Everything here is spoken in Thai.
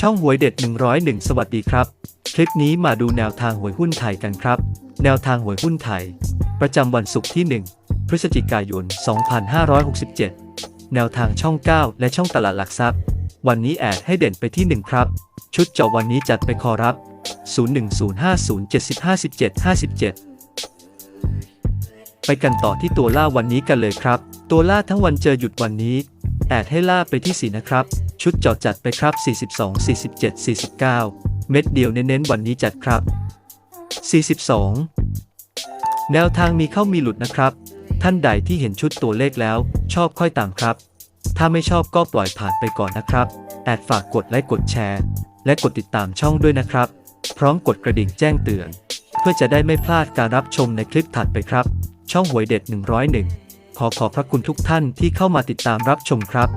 ช่องหวยเด็ด 101 สวัสดีครับ คลิปนี้มาดูแนวทางหวยหุ้นไทยกันครับ แนวทางหวยหุ้นไทย ประจำวันศุกร์ที่ 1 พฤศจิกายน 2567 แนวทางช่อง 9 และช่องตลาดหลักทรัพย์ วันนี้แอดให้เด่นไปที่ 1 ครับ ชุดเจาะวันนี้จัดไปคอรับ 01050705757 ไปกันต่อที่ตัวล่าวันนี้กันเลยครับ ตัวล่าทั้งวันเจอหยุดวันนี้ แอดให้ล่าไปที่ 4 นะครับ ชุดเจาะจัดไปครับ 42 47 49 เม็ดเดียวเน้นๆวันนี้จัดครับ 42 แนวทางมีเข้ามีหลุดนะครับ ท่านใดที่เห็นชุดตัวเลขแล้ว ชอบค่อยตามครับ ถ้าไม่ชอบก็ปล่อยผ่านไปก่อนนะครับแอดฝากกดไลค์กดแชร์ และกดติดตามช่องด้วยนะครับ พร้อมกดกระดิ่งแจ้งเตือน เพื่อจะได้ไม่พลาดการรับชมในคลิปถัดไปครับ ช่องหวยเด็ด 101 ขอขอบพระคุณทุกท่านที่เข้ามาติดตามรับชมครับ